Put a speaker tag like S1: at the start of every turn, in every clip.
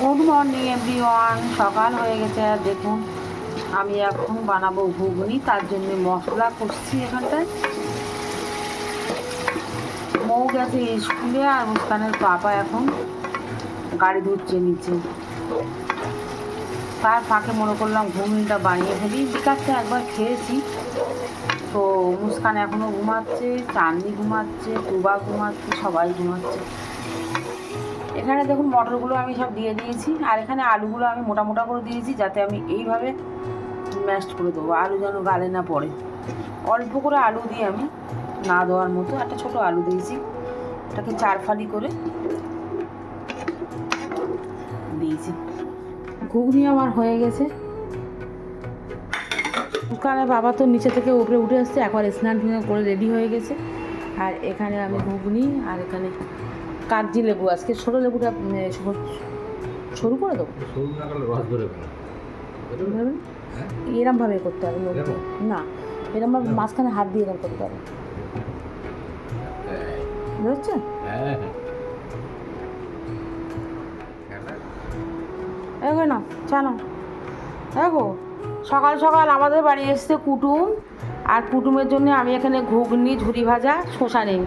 S1: Good morning everyone সকাল হয়ে গেছে, আর দেখুন, আমি এখন বানাবো ঘুগনি, তার জন্য মশলা করছি এখানটায়। মৌ গেছে স্কুলে, আর মুস্কানের পাপা এখন গাড়ি ধুচ্ছে নিচে। তার ফাঁকে মনে করলাম ঘুগনিটা বানিয়ে ফেলি। বিকাশটা একবার খেয়েছি। তো মুস্কান এখনও ঘুমাচ্ছে চাঁদনি ঘুমাচ্ছে টুবা ঘুমাচ্ছে, সবাই ঘুমাচ্ছে। এখানে দেখুন মটরগুলো আমি সব দিয়ে দিয়েছি, আর এখানে আলুগুলো আমি মোটা মোটা করে দিয়েছি, যাতে আমি এইভাবে ম্যাশড করে দেবো, আলু যেন গালে না পড়ে। অল্প করে আলু দিয়ে আমি না দেওয়ার মতো একটা ছোট আলু দিয়েছি, এটাকে চার ফালি করে দিয়েছি। ঘুগনি আমার হয়ে গেছে। কারণ বাবা তো নিচে থেকে উপরে উঠে আসছে, একবার স্নান করে রেডি হয়ে গেছে। আর এখানে আমি ঘুগনি, আর এখানে কাগজি লেবু আজকে ছোটো লেবুটা সরু- সরু করে দেবো?
S2: সরু হ্যাঁ?
S1: এরমভাবে করতে হবে? না এরমভাবে মাঝখানে হাত দিয়ে এরম করতে হবে। বুঝছ
S2: হ্যাঁ হ্যাঁ।
S1: এগো না জানো দেখো সকাল সকাল আমাদের বাড়ি এসছে কুটুম আর কুটুমের জন্য আমি এখানে ঘুগনি ঝুড়ি ভাজা শশা নেই।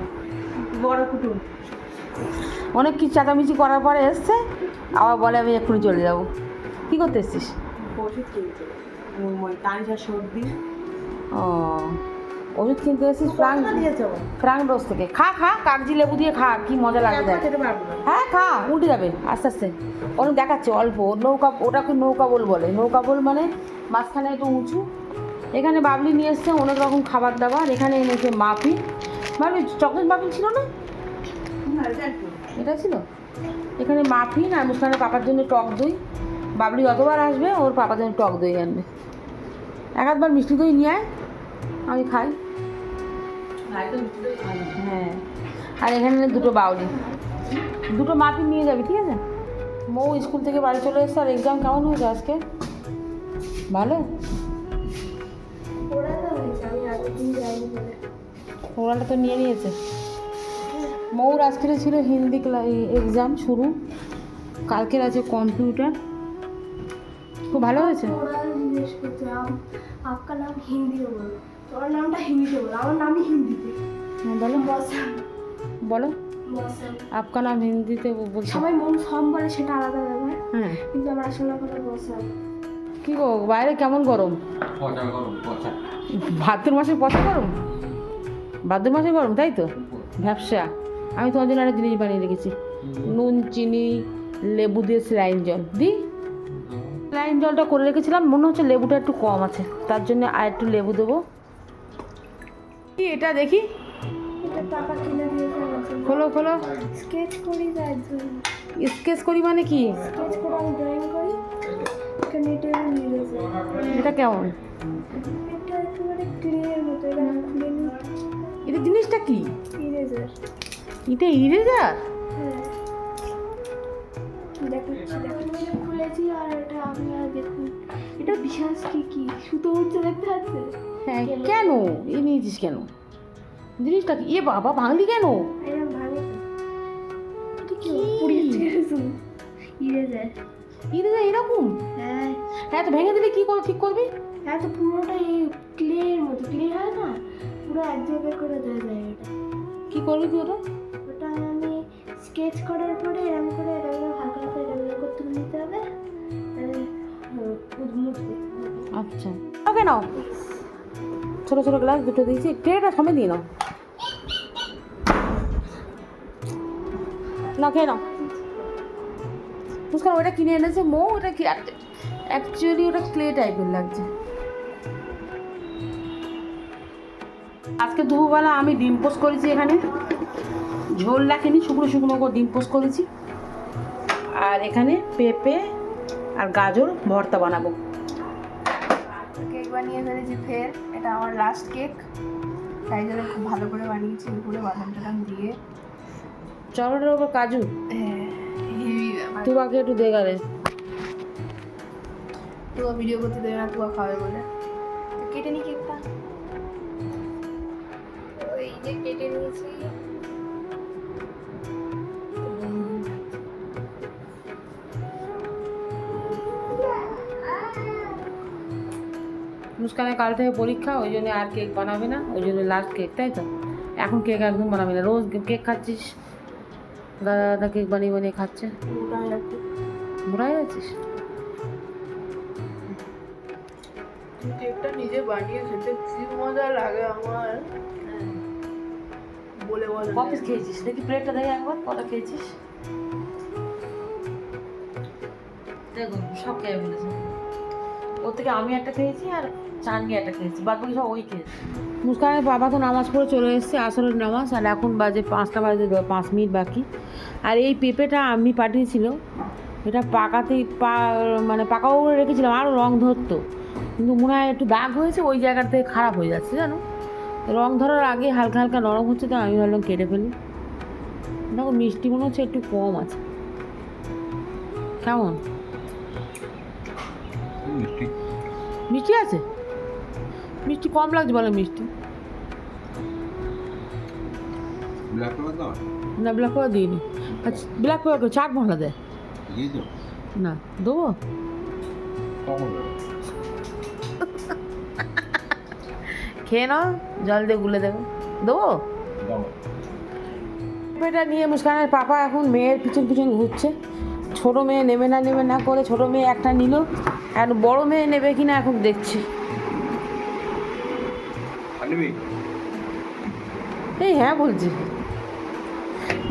S1: বড় কুটুম। অনেক কিছু চাচামিচি করার পরে এসছে আবার বলে আমি এক্ষুনি চলে যাব। কী করতে এসছিস?
S3: সর্দি।
S1: ও ওষুধ কিনতে এসেছিস ফ্রাঙ্ক ফ্রাঙ্ক ডোজ থেকে। খা খা কাগজি লেবু দিয়ে খা কি মজা লাগে হ্যাঁ খা উল্টে যাবে আস্তে আস্তে। অনেক দেখাচ্ছে অল্প নৌকা ওটাকে নৌকা বল বলে। নৌকা বল মানে মাঝখানে একটু উঁচু। এখানে বাবলি নিয়ে এসছে অনেক রকম খাবার দাবার। এখানে এনেছে মাফি। বাবলি চকলেট মাফিন ছিল না? এটা ছিল? এখানে মাফিন আর মুসকানের পাপার জন্য টক দই। বাবলি যতবার আসবে ওর পাপার জন্য টক দই আনবে। এক আধবার মিষ্টি দই নিয়ে আয় আমি খাই। হ্যাঁ। আর এখানে দুটো বাউলি। দুটো মাফিন নিয়ে যাবি ঠিক আছে? মৌ স্কুল থেকে বাড়ি চলে এসছে আর এক্সাম কেমন হয়েছে আজকে? ভালো? ওরাটা তো নিয়ে নিয়েছে। মৌর আজকের ছিল হিন্দি এক্সাম শুরু। কালকের আছে কম্পিউটার খুব ভালো হয়েছে? হ্যাঁ, বলো। আপকা নাম হিন্দিতে বলছি
S4: সবাই মন সব বলে সেটা আলাদা ব্যাপার।
S1: হ্যাঁ। কি গো বাইরে কেমন গরম? ভাদ্র মাসে পচা গরম? ভাদ্র মাসে গরম তাই তো? ব্যবসা। আমি তোমার জন্য একটা জিনিস বানিয়ে রেখেছি। নুন চিনি লেবু দিয়ে স্লাইন জল। দি? স্লাইন জলটা করে রেখেছিলাম মনে হচ্ছে লেবুটা একটু কম আছে। তার জন্য আর একটু লেবু দেবো। কি এটা দেখি? খোলো খোলো।
S4: স্কেচ করি
S1: স্কেচ করি মানে কি?
S4: এটা
S1: কেমন?
S4: এটা
S1: জিনিসটা কি?
S4: ইরেজার
S1: এটা ইরেজার
S4: খুলেছি আর এটা আপনারা দেখুন। এটা বিশাল কি কি সুতো উঠছে দেখতে পাচ্ছে
S1: হ্যাঁ কেন? এ নিয়েছিস কেন? জিনিসটা কি? এ বাবা ভাঙলি কেন?
S4: ইরেজার
S1: ইরেজার এরকম?
S4: হ্যাঁ।
S1: হ্যাঁ তো ভেঙে দিলে কি করে ঠিক করবি?
S4: হ্যাঁ তো পুরোটা এই ক্লের মতো। ক্লে হয় না? পুরো এক জায়গায় করে দেওয়া যায় এটা।
S1: কি করবি তুই ওটা?
S4: স্কেচ করার পরে এরকম করে এরকম হালকা হালকা এরকম করে নিতে হবে।
S1: আচ্ছা। ওকে নাও। ছোটো ছোটো গ্লাস দুটো দিয়েছি। ট্রেটা সময় দিয়ে নাও। না, খেয়ে নাও। মুস্কান, ওটা কিনে এনেছে মৌ? ওটা কি অ্যাকচুয়ালি ওটা ক্লে টাইপের লাগছে। আজকে দুপুরবেলা আমি ডিম পোস্ট করেছি এখানে। ঝোল রাখিনি শুকনো শুকনো করে ডিম পোস্ট করেছি। আর এখানে পেঁপে আর গাজর ভর্তা বানাবো।
S5: কেক বানিয়ে ফেলেছি ফের এটা আমার লাস্ট কেক তাই জন্য খুব ভালো করে বানিয়েছি উপরে বাদাম টাদাম দিয়ে।
S1: চকলেটের ওপর কাজু।
S5: হ্যাঁ
S1: তুই বাকি একটু দে গেলে।
S5: তুয়া ভিডিও করতে দেবে না তুয়া খাবে বলে। কেটে নি কেকটা
S1: মুস্কানের কাল থেকে পরীক্ষা ওই জন্য আর কেক বানাবে না ওই জন্য লাস্ট কেক তাই তো? এখন কেক একদম বানাবে না রোজ কেক খাচ্ছিস? দাদা দাদা কেক বানিয়ে বানিয়ে খাচ্ছে। মোড়াই আছিস?
S5: কেকটা নিজে বানিয়ে খেতে কি মজা লাগে আমার। বলে বলে
S1: কপিস খেয়েছিস? দেখি প্লেটটা দেখে একবার কটা খেয়েছিস? দেখুন সব খেয়ে ফেলেছে। ওর থেকে আমি একটা খেয়েছি আর চাননি একটা খেয়েছি বাদ বাকি সব ওই খেয়েছি। মুস্কানের বাবা তো নামাজ পড়ে চলে এসেছে আসরের নামাজ আর এখন বাজে পাঁচটা বাজে পাঁচ মিনিট বাকি। আর এই পেঁপেটা আমি পাঠিয়েছিল এটা পাকাতেই পা মানে পাকাও করে রেখেছিলাম আরও রং ধরতো। কিন্তু মনে হয় একটু দাগ হয়েছে ওই জায়গার থেকে খারাপ হয়ে যাচ্ছে জানো? রং ধরার আগে হালকা হালকা নরম হচ্ছে তো আমি ভাবলাম কেটে ফেলি। দেখো মিষ্টি মনে হচ্ছে একটু কম আছে। কেমন?
S2: মিষ্টি।
S1: মিষ্টি আছে? মিষ্টি কম লাগছে বলো মিষ্টি।
S2: ব্ল্যাক কালার দাও।
S1: না ব্ল্যাক পেপার দিইনি। আচ্ছা ব্ল্যাক পেপার চাট মশলা দেয়? না দেবো? খেয়ে নাও জল দিয়ে গুলে দেবে। দেবো? এটা নিয়ে মুস্কানের পাপা এখন মেয়ের পিছন পিছন ঘুরছে। ছোট মেয়ে নেবে না নেবে না করে ছোট মেয়ে একটা নিল আর বড় মেয়ে নেবে কিনা এখন দেখছে।
S2: আনবি
S1: এই হ্যাঁ বলছি।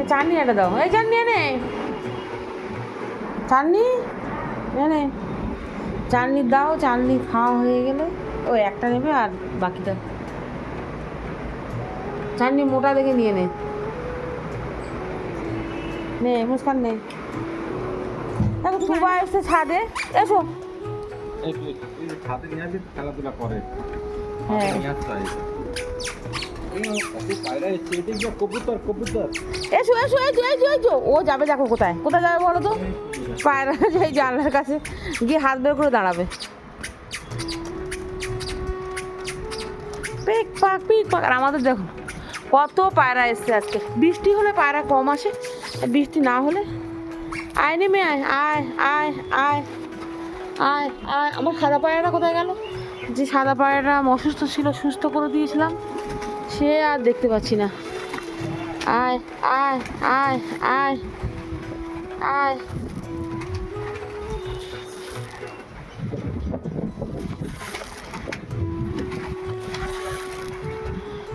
S1: চাটনি একটা দাও। এই চাটনি এনে। চাটনি এনে। চাটনি দাও চাটনি খাওয়া হয়ে গেলে। ও একটা নেবে আর বাকিটা। চাটনি মোটা দেখে নিয়ে নে। নে মুস্কান নে। দেখো তুবা এসছে ছাদে। এসো।
S2: নিয়ে খেলাধুলা করে।
S1: হ্যাঁ। এসো এসো এসো এসো এসো ও যাবে দেখো কোথায়। কোথায় যাবে বলো তো? পায়রা যাই জানলার কাছে গিয়ে হাত বের করে দাঁড়াবে। পিক পাক পিক পাক। আর আমাদের দেখো কত পায়রা এসছে আজকে। বৃষ্টি হলে পায়রা কম আসে বৃষ্টি না হলে আয় নেমে আয় আয় আয় আয় আয় আয়। আমার সাদা পায়রাটা কোথায় গেল? যে সাদা পায়রাটা অসুস্থ ছিল সুস্থ করে দিয়েছিলাম সে আর দেখতে পাচ্ছি না। আয় আয় আয় আয় আয়।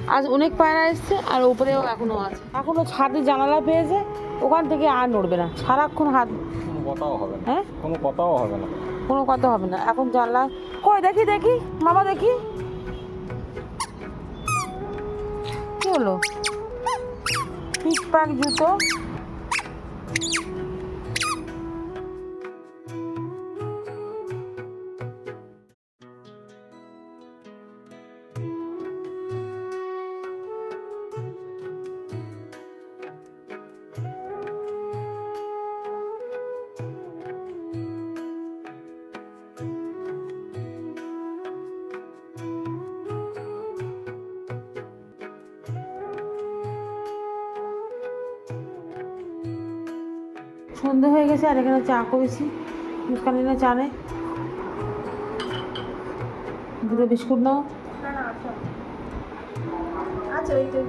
S1: আজ অনেক পায়রা এসছে আর উপরেও এখনও আছে। এখনও ছাদে জানালা পেয়েছে ওখান থেকে আর নড়বে না। সারাক্ষণ হাত
S2: কোনো কথাও হবে না।
S1: হ্যাঁ?
S2: কোনো কথাও হবে না।
S1: কোনো কথা হবে না। এখন জানলা কই দেখি দেখি। মামা দেখি। কি হলো? পিক পাক জুতো। সন্ধে হয়ে গেছে আর এখানে চা করেছি। মুস্কানি না চা নেই দুটো বিস্কুট নাও।
S5: আচ্ছা ওই যে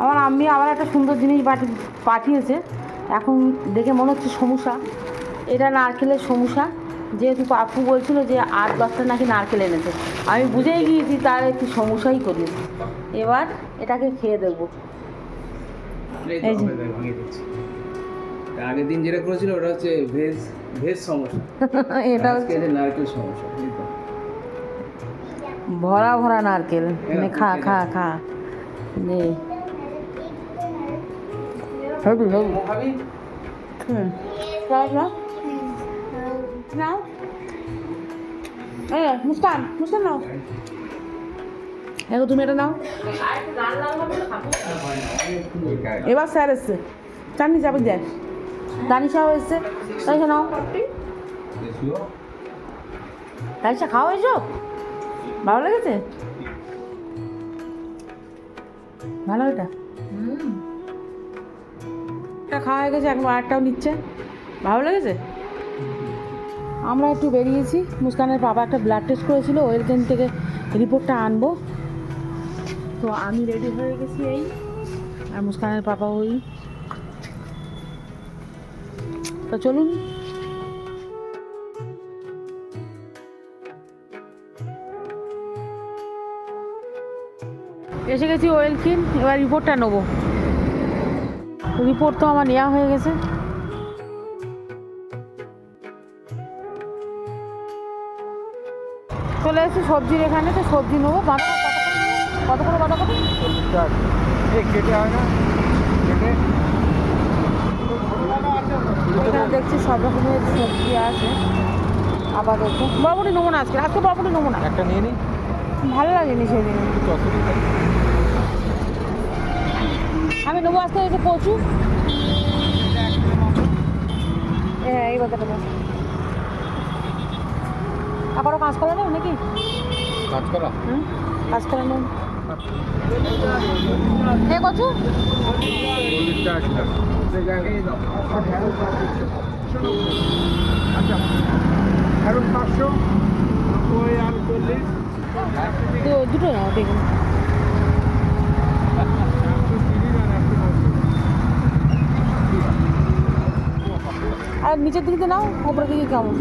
S1: আমার আম্মি আবার একটা সুন্দর জিনিস পাঠি পাঠিয়েছে। এখন দেখে মনে হচ্ছে সমস্যা এটা নারকেলের সমস্যা যেহেতু পাপু বলছিল যে আট দশটা নাকি নারকেল এনেছে। আমি বুঝেই গিয়েছি তার একটু সমস্যাই করিয়েছে এবার এটাকে খেয়ে দেখব এই যে।
S6: আগের দিন যেটা করেছিল ওটা হচ্ছে ভেজ ভেজ সমস্যা
S1: এটা হচ্ছে
S6: নারকেল সমস্যা
S1: ভরা ভরা নারকেল। নে খা খা খা। নে হেবি হেবি হুম। নাও এই মুস্কান মুস্কান নাও। এখন তুমি এটা নাও। এবার স্যার এসছে। চাননি যাবে দেখ দানিশাও এসছে। দানিশা নাও। দানিশা খাওয়া হয়েছো? ভালো লেগেছে? ভালো এটা? এটা খাওয়া হয়ে গেছে এখন আরেকটাও নিচ্ছে। ভালো লেগেছে? আমরা একটু বেরিয়েছি। মুস্কানের বাবা একটা ব্লাড টেস্ট করেছিল ওইখান থেকে রিপোর্টটা আনব। তো আমি রেডি হয়ে গেছি এই, আর মুস্কানের পাপা ওই। তো চলুন। এসে গেছি ওয়েল কিন এবার রিপোর্টটা নেব। রিপোর্ট তো আমার নেওয়া হয়ে গেছে। চলে এসেছি সবজির এখানে তো সবজি নেব। বাঁধাকপি কত করে? বাঁধাকপি?
S2: এই কেটে হয় না কেটে।
S1: এখানে দেখছি সব রকমের সবজি আছে। আপাতত বরবটি নেব না আজকে আজকে বরবটি নেব না।
S2: একটা নিয়ে নিই
S1: ভালো লাগেনি সেদিন। আমি নেব আজকে একটু কচু। হ্যাঁ এই কথাটা বল কাজ করা নেব নাকি?
S2: কাজ করা?
S1: হুম করা নেব হে কচু। দুটো নাও দেখুন আর নিচের দিকে নাও উপরের দিকে কেমন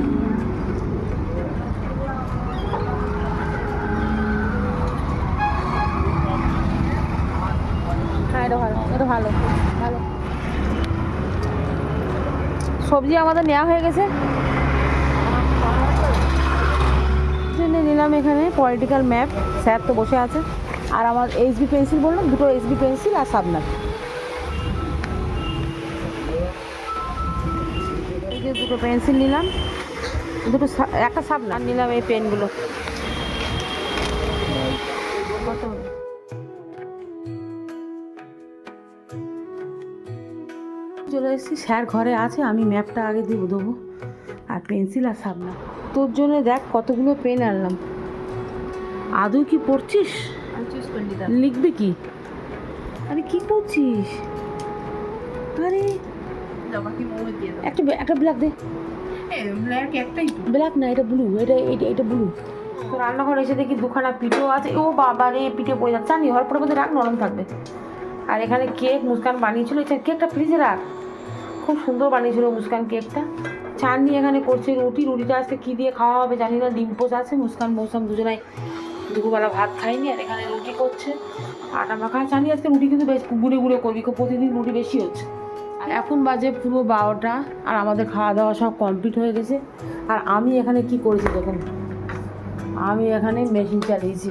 S1: হ্যাঁ এটা ভালো ভালো। সবজি আমাদের নেওয়া হয়ে গেছে। নিলাম এখানে পলিটিক্যাল ম্যাপ স্যার তো বসে আছে। আর আমার এইচবি পেন্সিল বললাম, দুটো এইচবি পেন্সিল আর সাবনার। দুটো পেন্সিল নিলাম, দুটো একটা সাবনার। নিলাম এই পেনগুলো চলে এসেছি। স্যার ঘরে আছে আমি ম্যাপটা আগে দিয়ে দেবো। আর পেন্সিল আর সাবনার তোর জন্য দেখ কতগুলো পেন আনলাম। আদৌ কি পড়ছিস?
S5: আমি
S1: লিখবি কি? আরে কি করছিস আরে একটা একটা ব্ল্যাক দে।
S5: ব্ল্যাক একটাই
S1: ব্ল্যাক না এটা ব্লু এটা এটা এটা ব্লু তো রান্নাঘরে এসে দেখি দুখানা পিঠেও আছে। ও বাবা রে পিঠে পড়ে যাচ্ছে। জানি হওয়ার পরে মধ্যে রাখ নরম থাকবে। আর এখানে কেক মুস্কান বানিয়েছিল। এটা কেকটা ফ্রিজে রাখ। খুব সুন্দর বানিয়েছিল মুস্কান কেকটা। চাননি এখানে করছে রুটি, রুটিটা আজকে কী দিয়ে খাওয়া হবে জানি না, ডিম পোচ আছে, মুস্কান, মৌসাম দুজনাই দুপুরবেলা ভাত খাইনি আর এখানে রুটি করছে। আটা মাখা চানি, আজকে রুটি কিন্তু বেশ গুঁড়ে গুঁড়ে করবি প্রতিদিন রুটি বেশি হচ্ছে। আর এখন বাজে পুরো বারোটা আর আমাদের খাওয়া দাওয়া সব কমপ্লিট হয়ে গেছে। আর আমি এখানে কি করেছি দেখুন? আমি এখানে মেশিন চালিয়েছি।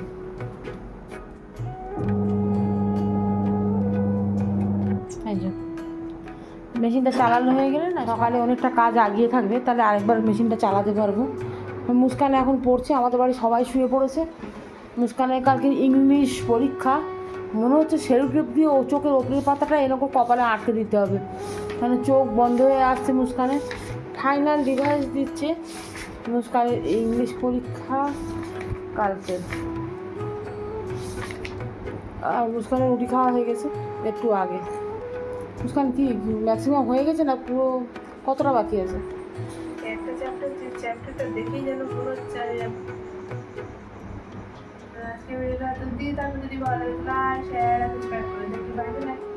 S1: মেশিনটা চালানো হয়ে গেলে না, সকালে অনেকটা কাজ আগিয়ে থাকবে, তাহলে আরেকবার মেশিনটা চালাতে পারব। মুস্কান এখন পড়ছে, আমাদের বাড়ি সবাই শুয়ে পড়েছে। মুস্কানের কালকে ইংলিশ পরীক্ষা, মনে হচ্ছে সেলুটেপ দিয়ে ও চোখের ওপরের পাতাটা এরকম কপালে আটকে দিতে হবে। মানে চোখ বন্ধ হয়ে আসছে মুস্কানের ফাইনাল ডিভাইস দিচ্ছে মুস্কানের ইংলিশ পরীক্ষা কালকে। আর মুস্কানের রুটি খাওয়া হয়ে গেছে, একটু আগে। মুস্কান কি ম্যাক্সিমাম হয়ে গেছে না পুরো কতটা বাকি আছে?
S5: একটা চ্যাপ্টার যে চ্যাপ্টারটা দেখেই যেন পুরো আজকে যদি ভালো লাগে আর সাবস্ক্রাইব